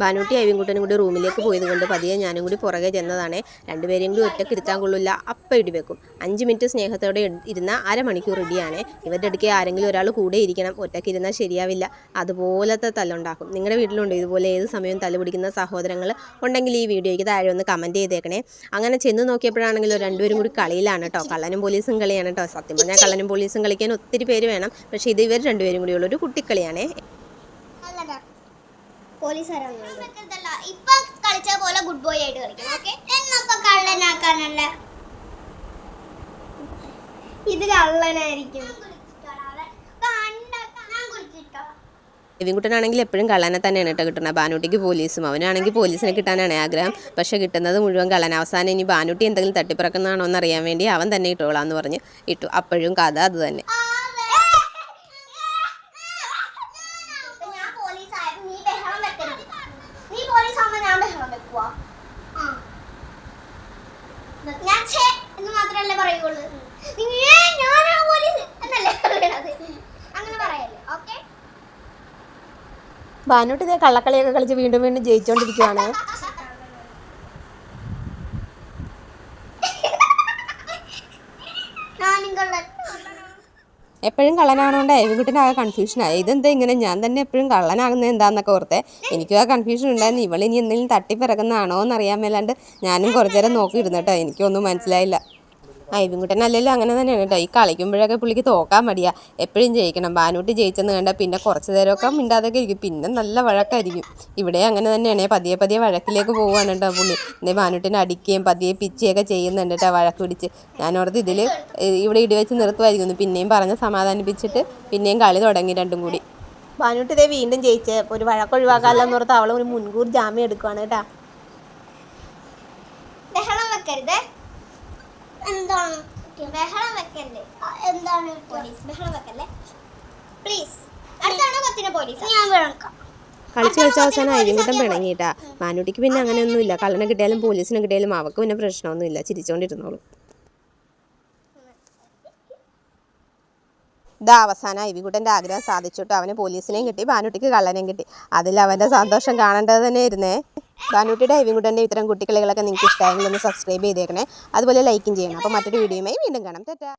ബാനൂട്ടി അയവിൻകുട്ടനും കൂടി റൂമിലേക്ക് പോയത് കൊണ്ട് പതിയെ ഞാനും കൂടി പുറകെ ചെന്നതാണ്. രണ്ടുപേരെയും കൂടി ഒറ്റയ്ക്ക് ഇരുത്താൻ കൊള്ളില്ല. അപ്പം ഇടിവെക്കും അഞ്ച് മിനിറ്റ് സ്നേഹത്തോടെ ഇരുന്ന അരമണിക്കൂർ ഇടിയാണ്. ഇവരുടെ അടുക്കെ ആരെങ്കിലും ഒരാൾ കൂടെ ഇരിക്കണം. ഒറ്റയ്ക്ക് ഇരുന്നാൽ ശരിയാവില്ല. അതുപോലത്തെ തല്ലുണ്ടാക്കും. നിങ്ങളുടെ വീട്ടിലുണ്ടോ? ഇതുപോലെ ഏത് സമയവും തല്ല് പിടിക്കുന്ന സഹോദരങ്ങൾ ഉണ്ടെങ്കിൽ ഈ വീഡിയോയ്ക്ക് താഴെ ഒന്ന് കമന്റ് ചെയ്തേക്കണേ. അങ്ങനെ ചെന്ന് നോക്കിയപ്പോഴാണെങ്കിലും രണ്ടുപേരും കൂടി കളിയിലാണ് കേട്ടോ കള്ളനും പോലീസും കളിയാണ് കേട്ടോ സത്യം പറഞ്ഞാൽ കള്ളനും പോലീസും കളിക്കാൻ ഒത്തിരി പേര് വേണം. പക്ഷേ ഇത് ഇവർ രണ്ടുപേരും കൂടിയുള്ള ഒരു കുട്ടിക്കളിയാണേ. പോലീസുകാരാണ് ഇപ്പൊ കളിച്ച പോലെ ഗുഡ് ബോയ് ആയിട്ട് കളിക്കണം ഓക്കെ എന്നപ്പോ കള്ളനാക്കാനല്ല. ഇത് കള്ളനായിരിക്കും. രവിൻകുട്ടനാണെങ്കിൽ എപ്പോഴും കള്ളനെ തന്നെയാണ് കേട്ടോ കിട്ടുന്നത്. ബാനൂട്ടിക്ക് പോലീസും അവനാണെങ്കിൽ പോലീസിനെ കിട്ടാനാണ് ആഗ്രഹം. പക്ഷെ കിട്ടുന്നത് മുഴുവൻ കള്ളൻ അവസാനം ഇനി ബാനൂട്ടി എന്തെങ്കിലും തട്ടിപ്പിറക്കുന്നതാണോ എന്ന് അറിയാൻ വേണ്ടി അവൻ തന്നെ ഇട്ടോളാന്ന് പറഞ്ഞ് ഇട്ടു. അപ്പോഴും കഥ അത് തന്നെ ഞാൻ പോലീസായപ്പോ നീ ബഹളം വെക്കരുത് നീ പോലീസാകുമ്പോ ആ. ഞാൻ ഛേ എന്ന് മാത്രമല്ലേ പറയുള്ളൂ. ഞാനാ പോലീസ് എന്നല്ലേ പറയണത്. അങ്ങനെ പറയല്ലേ ഓക്കെ? ബാനൂട്ടി ഇതേ കള്ളക്കളിയൊക്കെ കളിച്ച് വീണ്ടും വീണ്ടും ജയിച്ചുകൊണ്ടിരിക്കുവാണ് ഞാനും കള്ളൻ എപ്പോഴും കള്ളനാണോണ്ട്? രവിൻകുട്ടനാകെ കൺഫ്യൂഷനായി ഇതെന്താ ഇങ്ങനെ? ഞാൻ തന്നെ എപ്പോഴും കള്ളനാകുന്നത് എന്താന്നൊക്കെ ഓർത്തെ. എനിക്കും ആ കൺഫ്യൂഷൻ ഉണ്ടായിരുന്നു. ഇവളിനി എന്തെങ്കിലും തട്ടിപ്പിറക്കുന്നതാണോ എന്നറിയാൻ മേലാണ്ട് ഞാനും കുറച്ചേരം നോക്കിയിരുന്നു കേട്ടോ. എനിക്കൊന്നും മനസ്സിലായില്ല. ആ ഇവിൻകുട്ടൻ അല്ലല്ലോ അങ്ങനെ തന്നെയാണ് കേട്ടോ. ഈ കളിക്കുമ്പോഴൊക്കെ പുള്ളിക്ക് തോക്കാൻ മടിയാ. എപ്പോഴും ജയിക്കണം. ബാനൂട്ടി ജയിച്ചെന്ന് കണ്ട പിന്നെ കുറച്ച് നേരമൊക്കെ മിണ്ടാതൊക്കെ ഇരിക്കും. പിന്നെ നല്ല വഴക്കായിരിക്കും. ഇവിടെ അങ്ങനെ തന്നെയാണ്. പതിയെ പതിയെ വഴക്കിലേക്ക് പോവുകയാണ് കേട്ടോ പുള്ളി. എന്നെ ബാനൂട്ടിനെ അടിക്കുകയും പതിയെ പിച്ചുകയൊക്കെ ചെയ്യുന്നുണ്ട് കേട്ടോ വഴക്ക് പിടിച്ച്. ഞാനോർത്ത് ഇതിൽ ഇവിടെ ഇടിവെച്ച് നിർത്തുമായിരിക്കുന്നു പിന്നെയും പറഞ്ഞ് സമാധാനിപ്പിച്ചിട്ട് പിന്നെയും കളി തുടങ്ങി രണ്ടും കൂടി. ബാനൂട്ടി ഇതേ വീണ്ടും ജയിച്ച് ഒരു വഴക്കൊഴിവാക്കാമല്ലോ ഓർത്ത് അവൾ ഒരു മുൻകൂർ ജാമ്യം എടുക്കുവാണ് കേട്ടോ. ബഹളം വെക്കരുത്. എന്താണ്? ബഹളം വെക്കല്ലേ? എന്താണ്? പോലീസ് ബഹളം വെക്കല്ലേ? പ്ലീസ് അടുത്താണോ കൊച്ചിനെ പോലീസ്? ഞാൻ വിളക്കാം. കളിച്ച് കളിച്ച അവസാനം അരിങ്കുട്ടം പിണങ്ങിയിട്ടാ. മാനൂട്ടിക്ക് പിന്നെ അങ്ങനെയൊന്നുമില്ല. കള്ളനെ കിട്ടിയാലും പോലീസിനെ കിട്ടിയാലും അവക്ക് പിന്നെ പ്രശ്നമൊന്നുമില്ല. ചിരിച്ചോണ്ടിരുന്നോളൂ. ഇതാ അവസാനം ഐവികുട്ടന്റെ ആഗ്രഹം സാധിച്ചിട്ട്. അവന് പോലീസിനെയും കിട്ടി ബാനൂട്ടിക്ക് കള്ളനെയും കിട്ടി. അതിൽ അവന്റെ സന്തോഷം കാണേണ്ടത് തന്നെ ഇരുന്നേ ബാനൂട്ടിയുടെ ഐവികുട്ടന്റെ ഇത്തരം കുട്ടിക്കളികളൊക്കെ നിങ്ങൾക്ക് ഇഷ്ടമായെങ്കിൽ ഒന്ന് സബ്സ്ക്രൈബ് ചെയ്തേക്കണേ. അതുപോലെ ലൈക്കും ചെയ്യണം. അപ്പോൾ മറ്റൊരു വീഡിയോയുമായി വീണ്ടും കാണാം. തെറ്റാ